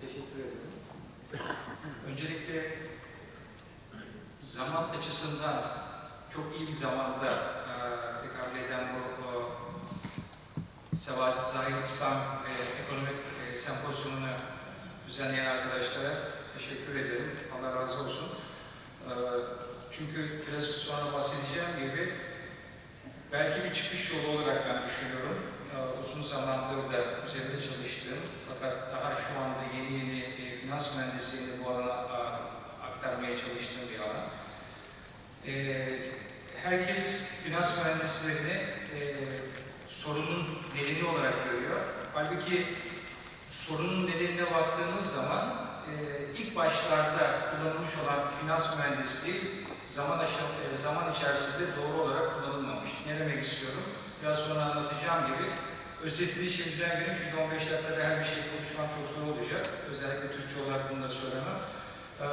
Teşekkür ederim. Öncelikle zaman açısından çok iyi bir zamanda e, tekabül eden bu o, Sebat Zahir İslam ve Ekonomik e, Sempozyumunu düzenleyen arkadaşlara teşekkür ederim. Allah razı olsun. E, çünkü biraz sonra bahsedeceğim gibi belki bir çıkış yolu olarak ben düşünüyorum. E, uzun zamandır da üzerinde çalıştığım fakat daha şu anda yeni yeni e, finans mühendisliğini bu alana aktarmaya çalıştığım bir alan. E, herkes finans mühendislerini e, sorunun nedeni olarak görüyor. Halbuki sorunun nedenine baktığımız zaman e, ilk başlarda kullanılmış olan finans mühendisliği zaman, e, zaman içerisinde doğru olarak kullanılmamış. Ne demek istiyorum? Biraz sonra anlatacağım gibi. Özetini şimdiden vereyim çünkü 15 dakikada her bir şey konuşmam çok zor olacak. Özellikle Türkçe olarak bunları söylemem. Ee,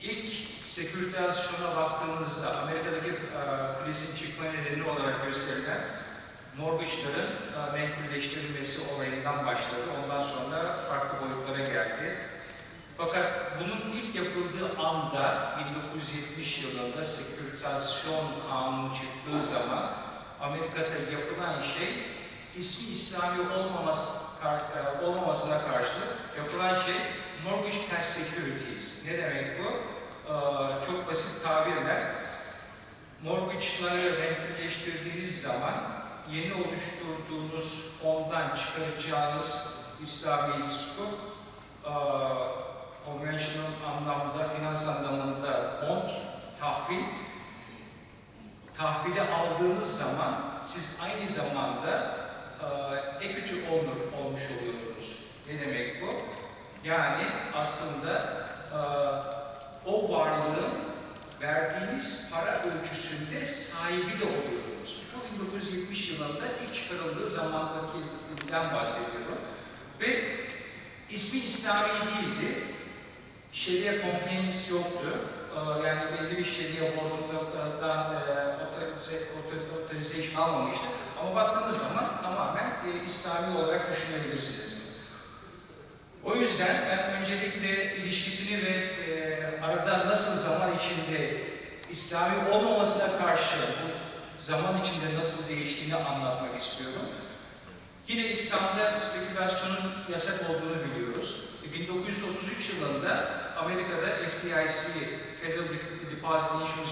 ilk seküritizasyona baktığımızda Amerika'daki e, krizin çıkma nedeni olarak gösterilen mortgage'ların e, menkulleştirilmesi olayından başladı. Ondan sonra farklı boyutlara geldi. Fakat bunun ilk yapıldığı anda 1970 yılında seküritizasyon kanunu çıktığı zaman Amerika'da yapılan şey ismi İslami olmaması, e, olmamasına karşılık yapılan şey mortgage backed securities. Ne demek bu? Ee, Çok basit tabirle mortgage'ları menkulleştirdiğiniz zaman yeni oluşturduğunuz fondan çıkaracağınız İslami sukuk konvansiyonel anlamda, finans anlamında bond, tahvil tahvili aldığınız zaman siz aynı zamanda e, equity owner olmuş oluyorsunuz. Ne demek bu? Yani aslında e, o varlığın verdiğiniz para ölçüsünde sahibi de oluyorsunuz. Bu 1970 yılında ilk çıkarıldığı zamandaki isimden bahsediyorum. Ve ismi İslami değildi. Şeriye compliance yoktu. Ee, Yani belli bir şeriye boardundan otorizasyon almamıştı. Ama baktığınız zaman tamamen e, İslami olarak düşünebilirsiniz. O yüzden ben öncelikle ilişkisini ve e, arada nasıl zaman içinde İslami olmamasına karşı bu zaman içinde nasıl değiştiğini anlatmak istiyorum. Yine İslam'da spekülasyonun yasak olduğunu biliyoruz. E, 1933 yılında Amerika'da FDIC, Federal Deposit Insurance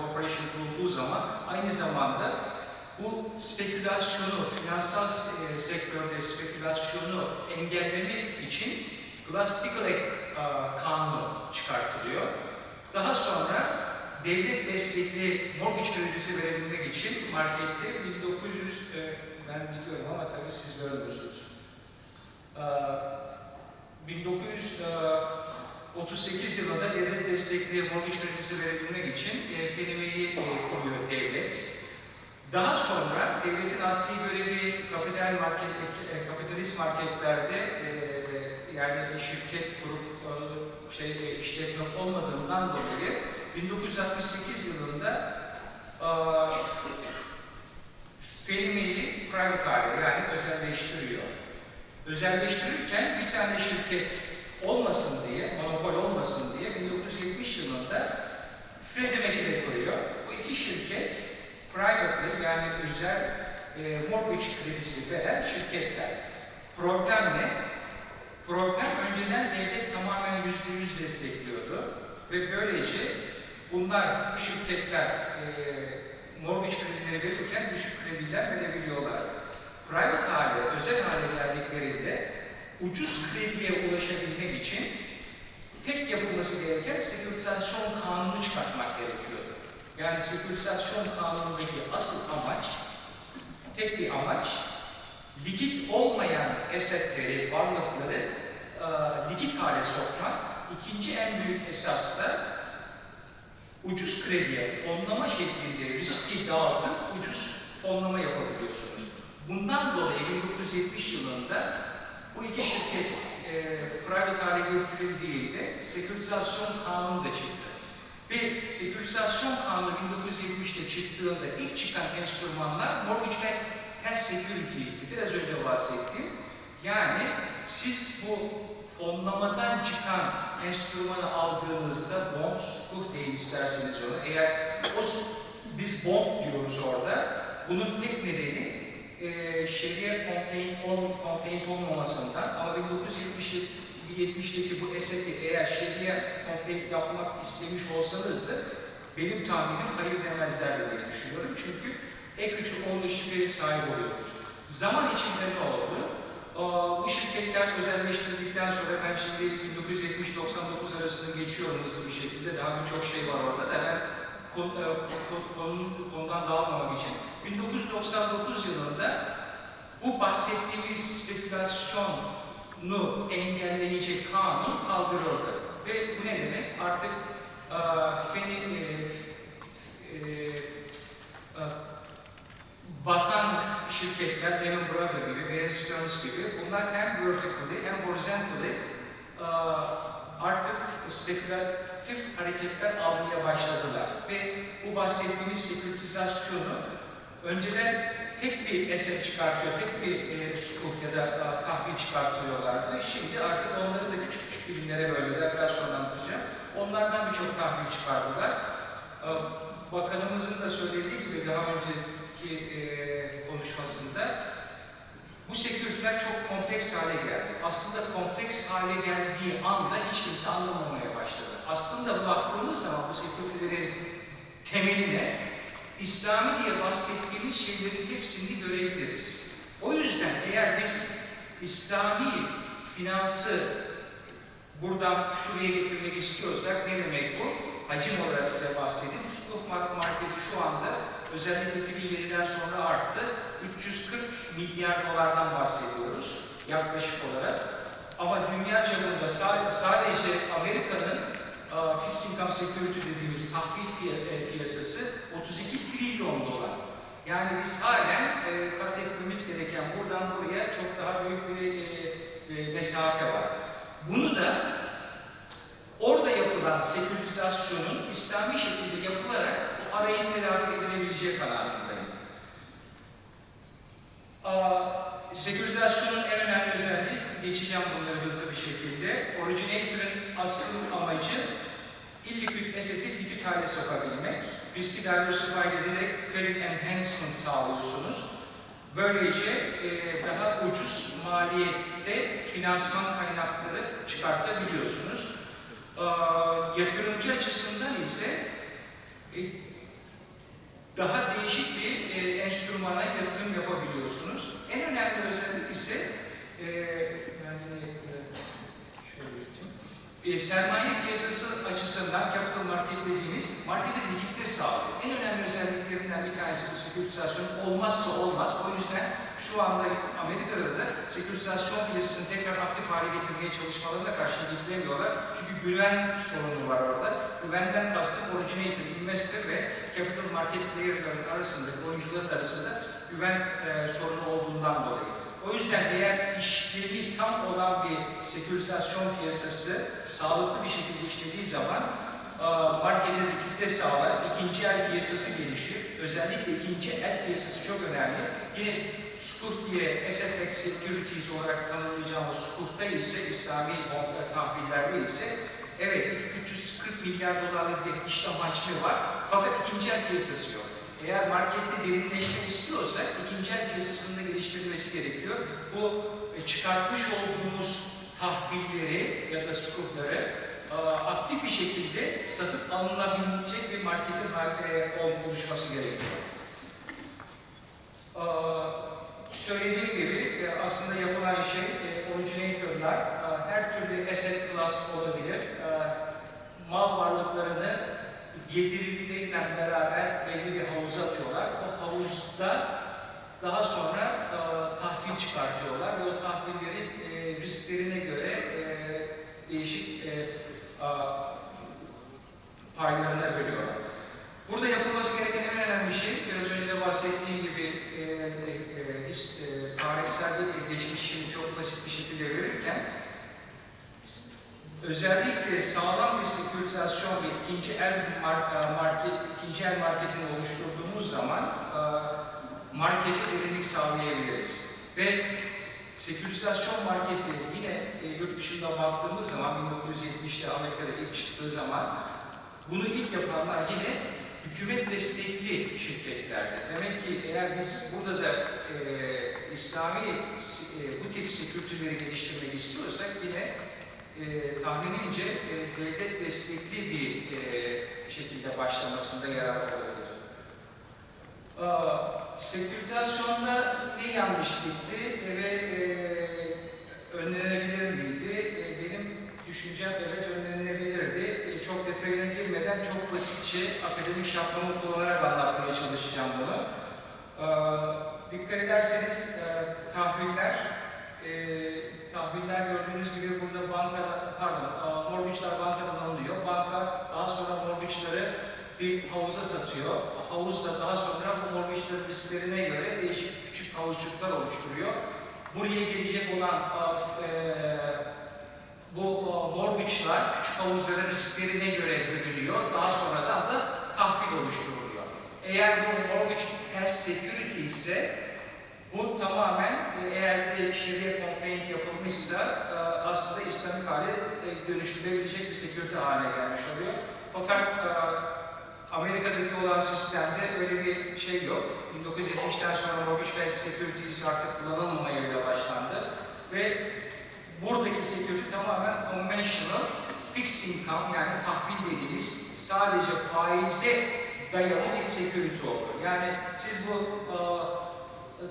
Corporation kurulduğu zaman aynı zamanda bu spekülasyonu, finansal e, sektörde spekülasyonu engellemek için Glass-Steagall e, kanunu çıkartılıyor. Daha sonra devlet destekli mortgage kredisi verebilmek için markette 1900, e, ben biliyorum ama tabii siz görmüyorsunuz. E, 1938 yılında devlet destekli mortgage kredisi verebilmek için e, FNM'yi e, kuruyor devlet. Daha sonra devletin asli görevi kapital market, e, kapitalist marketlerde e, yani bir şirket kurup e, şey e, işletme olmadığından dolayı 1968 yılında e, Fenime'yi private hale yani özelleştiriyor. Özelleştirirken bir tane şirket olmasın diye, monopol olmasın diye 1970 yılında Freddie Mac'i de koyuyor. Bu iki şirket privately yani özel e, mortgage kredisi veren şirketler. Problem ne? Problem önceden devlet tamamen yüzde yüz destekliyordu ve böylece bunlar, bu şirketler e, mortgage kredileri verirken düşük krediler verebiliyorlar. Private hale, özel hale geldiklerinde ucuz krediye ulaşabilmek için tek yapılması gereken seküritizasyon kanunu çıkartmak gerekiyordu. Yani seküritizasyon kanunundaki asıl amaç, tek bir amaç, likit olmayan esetleri, varlıkları e, likit hale sokmak. İkinci en büyük esas da ucuz krediye fonlama şeklinde riski dağıtıp ucuz fonlama yapabiliyorsunuz. Bundan dolayı 1970 yılında bu iki şirket e, private hale getirildiğinde seküritizasyon kanunu da çıktı. Ve seküritizasyon kanunu 1970'te çıktığında ilk çıkan enstrümanlar mortgage backed cash securities'ti. Biraz önce bahsettiğim. Yani siz bu fonlamadan çıkan enstrümanı aldığınızda bond, sukuk deyin isterseniz onu. Eğer o biz bond diyoruz orada. Bunun tek nedeni e, şeriye complaint, ol, complaint olmamasından ama 1970'deki bu eseti eğer şeriye complaint yapmak istemiş olsanızdı benim tahminim hayır demezlerdi diye düşünüyorum. Çünkü en kötü 10 şüpheli sahip oluyoruz. Zaman içinde ne oldu? Aa, Bu şirketler özelleştirdikten sonra ben şimdi 1970-99 arasını geçiyorum hızlı bir şekilde. Daha birçok şey var orada da ben konu, e, konudan dağılmamak için. 1999 yılında bu bahsettiğimiz spekülasyonu engelleyecek kanun kaldırıldı. Ve bu ne demek? Artık e, feni, e, e, batan şirketler, Lehman Brothers gibi, Bear Stearns gibi bunlar hem vertically hem horizontally e, artık spekülatif hareketler almaya başladılar. Ve bu bahsettiğimiz seküritizasyonu önceden tek bir eser çıkartıyor, tek bir e, sukuk ya da e, tahvil çıkartıyorlardı. Şimdi artık onları da küçük küçük dilimlere böldüler, biraz sonra anlatacağım. Onlardan birçok tahvil çıkardılar. E, Bakanımızın da söylediği gibi daha önceki e, konuşmasında bu seküritiler çok kompleks hale geldi. Aslında kompleks hale geldiği anda hiç kimse anlamamaya başladı. Aslında baktığımız zaman bu seküritilerin temeline İslami diye bahsettiğimiz şeylerin hepsini görebiliriz. O yüzden eğer biz İslami finansı buradan şuraya getirmek istiyorsak ne demek bu? Hacim olarak size bahsedeyim. Sukuk marketi şu anda özellikle 2007'den sonra arttı. 340 milyar dolardan bahsediyoruz yaklaşık olarak. Ama dünya çapında sa- sadece Amerika'nın e, fixed income security dediğimiz tahvil e, piyasası 32 trilyon dolar. Yani biz halen e, kat etmemiz gereken buradan buraya çok daha büyük bir e, e, mesafe var. Bunu da orada yapılan sekülerizasyonun İslami şekilde yapılarak o arayı telafi edilebileceği kanaatindeyim. Aa, Sekülerizasyonun en önemli özelliği, geçeceğim bunları hızlı bir şekilde. Originator'ın asıl amacı illikvid eseti likit hale sokabilmek. Riski diversify ederek credit enhancement sağlıyorsunuz. Böylece e, daha ucuz maliyette finansman kaynakları çıkartabiliyorsunuz. Aa, yatırımcı açısından ise e, daha değişik bir e, enstrümana yatırım yapabiliyorsunuz. En önemli özellik ise e, yani, e, şöyle e, sermaye piyasası açısından capital market dediğimiz markete likidite sağlıyor. En önemli özelliklerinden bir tanesi bu seküritizasyon olmazsa olmaz. O yüzden şu anda Amerika'da da seküritizasyon piyasasını tekrar aktif hale getirmeye çalışmalarına karşı getiremiyorlar. Çünkü güven sorunu var orada. Güvenden kastım originator, investor ve capital market player'ların arasında, oyuncuların arasında güven e, sorunu olduğundan dolayı. O yüzden eğer işlevi tam olan bir seküritizasyon piyasası sağlıklı bir şekilde işlediği zaman e, markete likidite sağlar, ikinci el piyasası gelişir. Özellikle ikinci el piyasası çok önemli. Yine sukuk diye asset backed securities olarak tanımlayacağımız sukukta ise, İslami bond tahvillerde ise evet 340 milyar dolarlık bir işlem hacmi var. Fakat ikinci el piyasası yok. Eğer markette derinleşme istiyorsak ikinci el piyasasını da geliştirilmesi gerekiyor. Bu e, çıkartmış olduğumuz tahvilleri ya da sukukları e, aktif bir şekilde satıp alınabilecek bir marketin hal- e, ol- oluşması gerekiyor. E, Söylediğim gibi e, aslında yapılan şey e, originatorlar her türlü asset class olabilir. E, Mal varlıklarını gelirleriyle beraber belli bir havuza atıyorlar. O havuzda daha sonra e, tahvil çıkartıyorlar ve o tahvilleri e, risklerine göre e, değişik e, a, paylarına bölüyorlar. Burada yapılması gereken en önemli şey, biraz önce de bahsettiğim gibi e, e, e, e, tarihsel de geçmişini çok basit bir şekilde verirken özellikle sağlam bir seküritizasyon ve ikinci el mar- market, ikinci el marketini oluşturduğumuz zaman e, markete derinlik sağlayabiliriz. Ve seküritizasyon marketi yine yurt dışında baktığımız zaman 1970'te Amerika'da ilk çıktığı zaman bunu ilk yapanlar yine hükümet destekli şirketlerdi. Demek ki eğer biz burada da e, İslami e, bu tip sekürtüleri geliştirmek istiyorsak yine e, tahminimce e, devlet destekli bir e, şekilde başlamasında yarar olabilir. Aa, Seküritasyonda ne yanlış gitti ve e, önlenebilir miydi? E, benim düşüncem evet önlenebilirdi. E, çok detayına girmeden çok basitçe akademik şablonu kullanarak anlatmaya çalışacağım bunu. Aa, dikkat ederseniz e, tahviller, e, tahviller gördüğünüz gibi burada banka, pardon, aa, mortgage'lar bankadan alınıyor. Banka daha sonra mortgage'ları bir havuza satıyor. Havuz da daha sonra bu mortgage'ların risklerine göre değişik küçük havuzcuklar oluşturuyor. Buraya gelecek olan a, e, bu a, mortgage'lar küçük havuzların risklerine göre bölünüyor. Daha sonradan da tahvil oluşturuluyor. Eğer bu mortgage past security ise bu tamamen e, eğer bir şeriye complaint yapılmışsa e, aslında İslamik hale e, bir security haline gelmiş oluyor. Fakat e, Amerika'daki olan sistemde öyle bir şey yok. 1970'ten sonra mortgage based securities artık kullanılmamaya bile başlandı. Ve buradaki security tamamen conventional fixed income yani tahvil dediğimiz sadece faize dayalı bir security oldu. Yani siz bu e,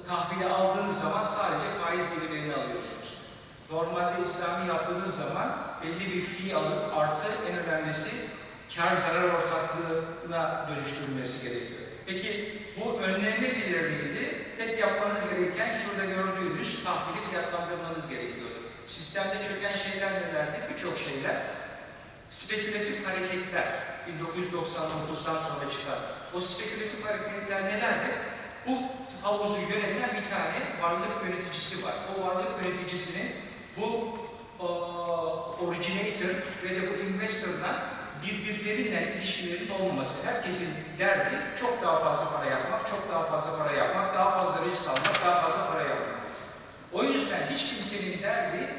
tahvili aldığınız zaman sadece faiz gelirlerini alıyorsunuz. Normalde İslami yaptığınız zaman belli bir fee alıp artı en önemlisi kar zarar ortaklığına dönüştürülmesi gerekiyor. Peki bu önlenebilir miydi? Tek yapmanız gereken şurada gördüğünüz tahvili fiyatlandırmanız gerekiyordu. Sistemde çöken şeyler nelerdi? Birçok şeyler. Spekülatif hareketler 1999'dan sonra çıkan. O spekülatif hareketler nelerdi? Bu havuzu yöneten bir tane varlık yöneticisi var. O varlık yöneticisinin bu o, originator ve de bu investor'dan birbirleriyle ilişkilerinin olmaması. Herkesin derdi çok daha fazla para yapmak, çok daha fazla para yapmak, daha fazla risk almak, daha fazla para yapmak. O yüzden hiç kimsenin derdi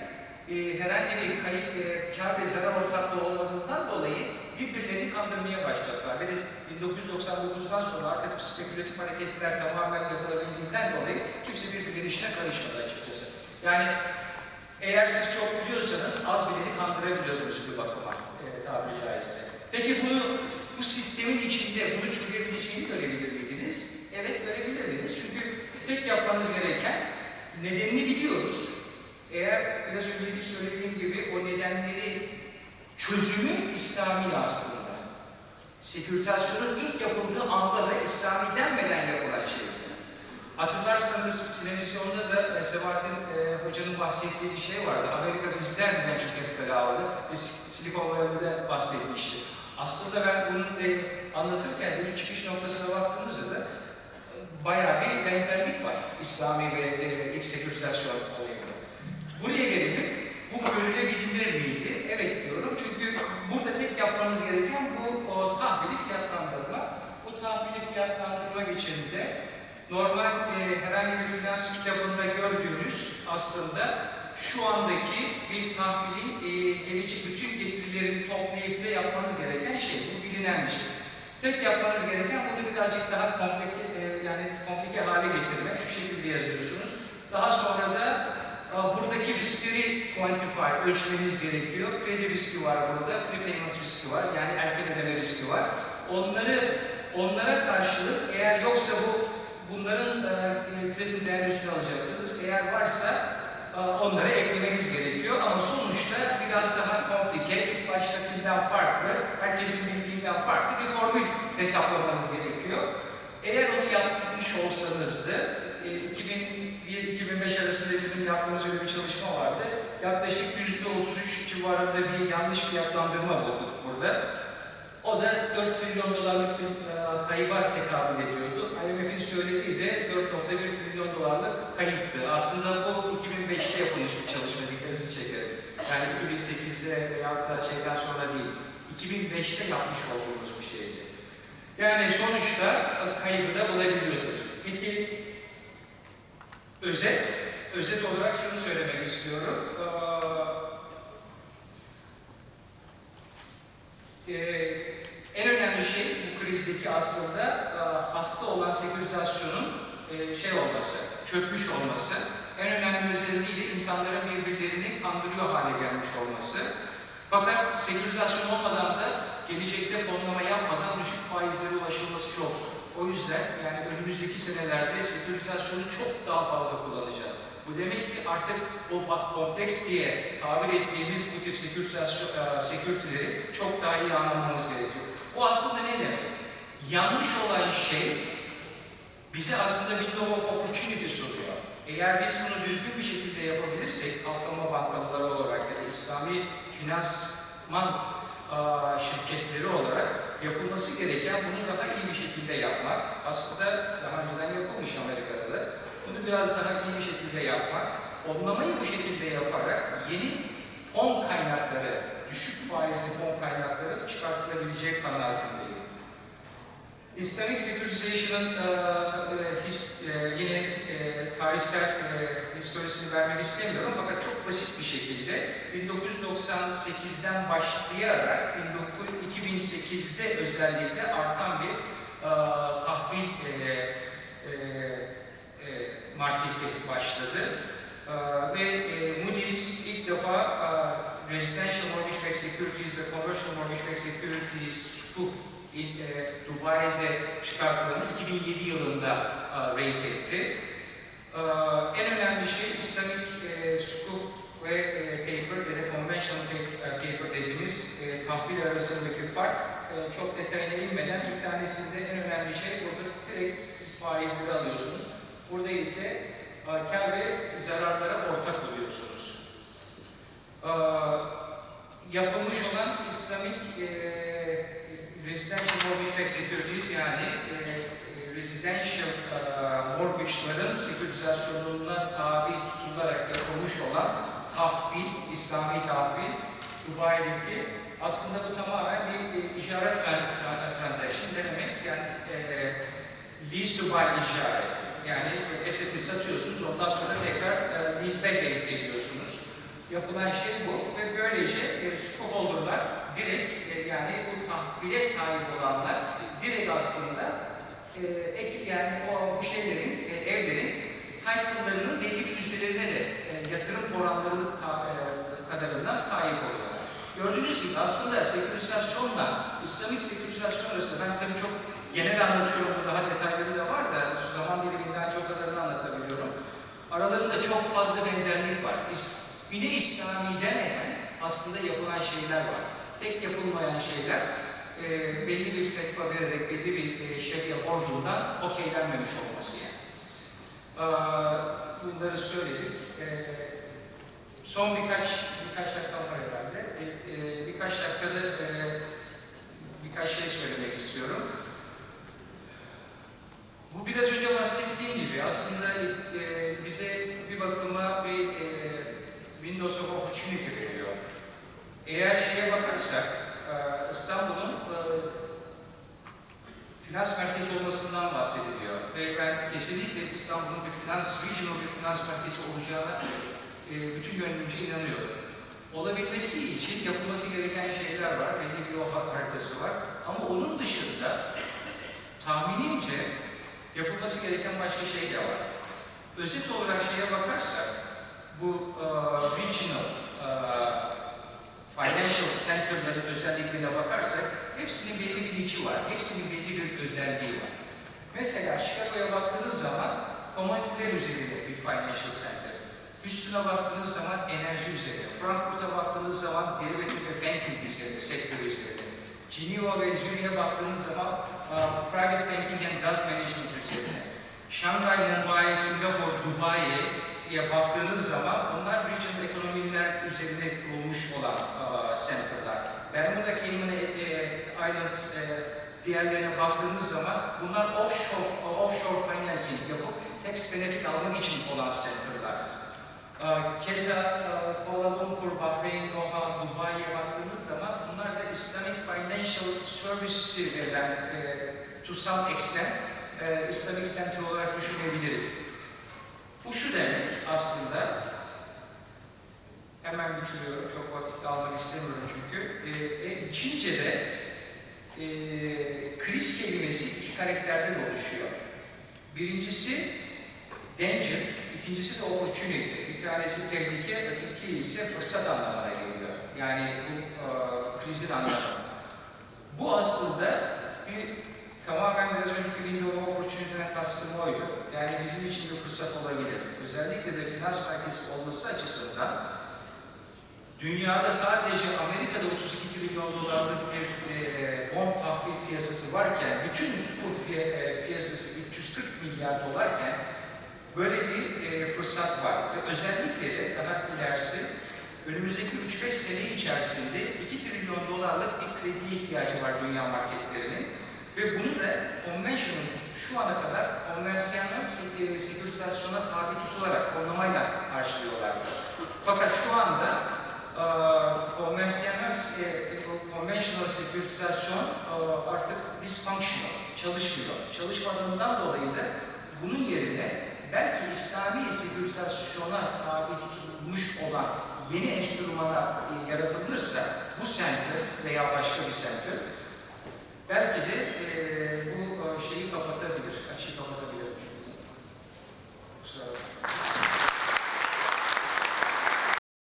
e, herhangi bir kayıp, e, kar ve zarar ortaklığı olmadığından dolayı birbirlerini kandırmaya başladılar. Ve de 1999'dan sonra artık spekülatif hareketler tamamen yapılabildiğinden dolayı kimse birbirlerinin işine karışmadı açıkçası. Yani eğer siz çok biliyorsanız az bileni kandırabiliyordunuz bir bakıma e, tabiri caizse. Peki bunu bu sistemin içinde bunu çözebileceğini görebilir miydiniz? Evet görebilirdiniz. Çünkü tek yapmanız gereken nedenini biliyoruz. Eğer biraz önceki söylediğim gibi o nedenleri çözümü İslami aslında. Seküritasyonun ilk yapıldığı anda ve İslami denmeden yapılan şeydi. Hatırlarsanız sinevizyonda da Sebahattin e, Hoca'nın bahsettiği bir şey vardı. Amerika bizden en çok kapitali aldı ve Silikon Valley'de bahsetmişti. Aslında ben bunu e, anlatırken ilk çıkış noktasına baktığınızda da e, bayağı bir benzerlik var İslami ve e, ilk sekürizasyon olayında. Buraya gelelim. Bu görülebilir miydi? Evet diyorum. Çünkü burada tek yapmanız gereken bu o, tahvili fiyatlandırma. Bu tahvili fiyatlandırma geçişinde normal e, herhangi bir finans kitabında gördüğünüz aslında şu andaki bir tahvilin e, gelecek bütün getirilerini toplayıp da yapmanız gereken şey. Bu bilinen bir şey. Tek yapmanız gereken bunu birazcık daha komplike, e, yani komplike hale getirmek. Şu şekilde yazıyorsunuz. Daha sonra da buradaki riskleri quantify, ölçmeniz gerekiyor. Kredi riski var burada, prepayment riski var, yani erken ödeme riski var. Onları, onlara karşılık eğer yoksa bu bunların e, present değer üstüne alacaksınız. Eğer varsa e, onları eklemeniz gerekiyor ama sonuçta biraz daha komplike, baştakinden farklı, herkesin bildiğinden farklı bir formül hesaplamanız gerekiyor. Eğer onu yapmış olsanızdı, 2001-2005 arasında bizim yaptığımız öyle bir çalışma vardı. Yaklaşık %33 civarında bir yanlış fiyatlandırma bulduk burada. O da 4 trilyon dolarlık bir e, kayıba tekabül ediyordu. IMF'in söylediği de 4.1 trilyon dolarlık kayıptı. Aslında bu 2005'te yapılmış bir çalışma dikkatinizi çekerim. Yani 2008'de veya da şeyden sonra değil. 2005'te yapmış olduğumuz bir şeydi. Yani sonuçta e, kaybı da bulabiliyordunuz. Peki Özet, özet olarak şunu söylemek istiyorum. Ee, e, en önemli şey bu krizdeki aslında e, hasta olan sekülüzasyonun e, şey olması, çökmüş olması. En önemli özelliği de insanların birbirlerini kandırıyor hale gelmiş olması. Fakat sekülüzasyon olmadan da gelecekte fonlama yapmadan düşük faizlere ulaşılması çok zor. O yüzden yani önümüzdeki senelerde sekülarizasyonu çok daha fazla kullanacağız. Bu demek ki artık o kompleks diye tabir ettiğimiz bu tip seküritizasyon, e, çok daha iyi anlamamız gerekiyor. O aslında ne demek? Yanlış olan şey bize aslında bir of opportunity sunuyor. Eğer biz bunu düzgün bir şekilde yapabilirsek, kalkınma bankaları olarak ya da İslami finansman şirketleri olarak yapılması gereken bunu daha iyi bir şekilde yapmak. Aslında daha önceden yapılmış Amerika'da da. Bunu biraz daha iyi bir şekilde yapmak, fonlamayı bu şekilde yaparak yeni fon kaynakları, düşük faizli fon kaynakları çıkartılabilecek kanaatindeyim. Islamic Securitization'ın e, e, his- e, yine e, tarihsel e, historisini vermek istemiyorum fakat çok basit bir şekilde 1998'den başlayarak 1900 2008'de özellikle artan bir e, tahvil e, e, e, marketi başladı. E, ve e, Moody's ilk defa e, Residential Mortgage Backed Securities ve Commercial Mortgage Backed Securities ilk, e, Dubai'de çıkartıldığını 2007 yılında e, rate etti. E, en önemli şey İslamik e, sukuk ve e, paper ya da conventional e, paper dediğimiz tahvil arasındaki fark. Çok detayına inmeden bir tanesinde en önemli şey burada direkt siz faizleri alıyorsunuz. Burada ise kar ve zararlara ortak oluyorsunuz. Yapılmış olan İslamik e, Residential Mortgage Backed Securities yani e, e, residential e, mortgage'ların seküritizasyonuna tabi tutularak yapılmış olan tahvil, İslami tahvil, Dubai'deki aslında bu tamamen bir e, tran transaction ne demek? Yani e, lease to buy icra. Yani eseti satıyorsunuz, ondan sonra tekrar e, lease back ed- ediyorsunuz. Yapılan şey bu ve böylece e, sukuk holder'lar direkt e, yani bu tahvile sahip olanlar direkt aslında e, yani o bu şeylerin, e, evlerin title'larının belli bir yüzdelerine de e, yatırım oranları ta- e, kadarından sahip oluyorlar. Gördüğünüz gibi aslında sekülarizasyonla İslamik sekülarizasyon arasında ben tabii çok genel anlatıyorum, bu daha detayları da var da zaman diliminden çok kadarını anlatabiliyorum. Aralarında çok fazla benzerlik var. İs- Bir de İslami demeden aslında yapılan şeyler var. Tek yapılmayan şeyler e, belli bir fetva vererek belli bir e, şeria ordundan okeylenmemiş olması yani. Ee, bunları söyledik. Ee, son birkaç birkaç dakika var herhalde. Ee, e, birkaç dakikada e, birkaç şey söylemek istiyorum. Bu biraz önce bahsettiğim gibi aslında e, bize bir bakıma bir e, Windows of Opportunity veriyor. Eğer şeye bakarsak, e, İstanbul'un e, finans merkezi olmasından bahsediliyor. Ve ben kesinlikle İstanbul'un bir finans, regional bir finans merkezi olacağına e, bütün gönlümce inanıyorum. Olabilmesi için yapılması gereken şeyler var, belli bir yol haritası var. Ama onun dışında tahminimce yapılması gereken başka şey de var. Özet olarak şeye bakarsak, bu e, regional e, financial center'ların özelliklerine bakarsak hepsinin belli bir niçi var, hepsinin belli bir özelliği var. Mesela Chicago'ya baktığınız zaman komoditeler üzerinde bir financial center. Houston'a baktığınız zaman enerji üzerinde. Frankfurt'a baktığınız zaman derivative ve banking üzerinde, sektörü üzerinde. Geneva ve Zürich'e baktığınız zaman uh, private banking and wealth management üzerine. Şanghay, Mumbai, Singapur, Dubai'ye baktığınız zaman bunlar regional ekonomiler üzerine kurulmuş olan uh, center'lar. Bermuda Cayman e, e, Island e, diğerlerine baktığınız zaman bunlar offshore, offshore financing yapıp tax benefit almak için olan center'lar. Ee, Keza e, Kuala Lumpur, Bahreyn, Doha, Dubai'ye baktığımız zaman bunlar da Islamic Financial Services verilen e, to some extent e, Islamic Center olarak düşünebiliriz. Bu şu demek aslında, hemen bitiriyorum, çok vakit almak istemiyorum çünkü. E, e, Çince'de e, kriz kelimesi iki karakterden oluşuyor. Birincisi danger, ikincisi de opportunity. Bir tanesi tehlike, öteki ise fırsat anlamına geliyor. Yani bu e, krizin anlamı. Bu aslında bir tamamen biraz önceki window of opportunity'den kastım oydu. Yani bizim için bir fırsat olabilir. Özellikle de finans merkezi olması açısından dünyada sadece Amerika'da 32 trilyon dolarlık bir e, bond tahvil piyasası varken, bütün sukuk e, piyasası 340 milyar dolarken böyle bir e, fırsat var. Ve özellikle de daha ilerisi önümüzdeki 3-5 sene içerisinde 2 trilyon dolarlık bir krediye ihtiyacı var dünya marketlerinin. Ve bunu da conventional şu ana kadar konvansiyonel se- e, seküritizasyona tabi tutularak, konumayla karşılıyorlar. Fakat şu anda e, konvansiyonel, e, conventional seküritizasyon e, artık dysfunctional, çalışmıyor. Çalışmadığından dolayı da bunun yerine belki İslami seküritizasyona tabi tutulmuş olan yeni enstrümana e, yaratılırsa bu center veya başka bir center belki de e, bu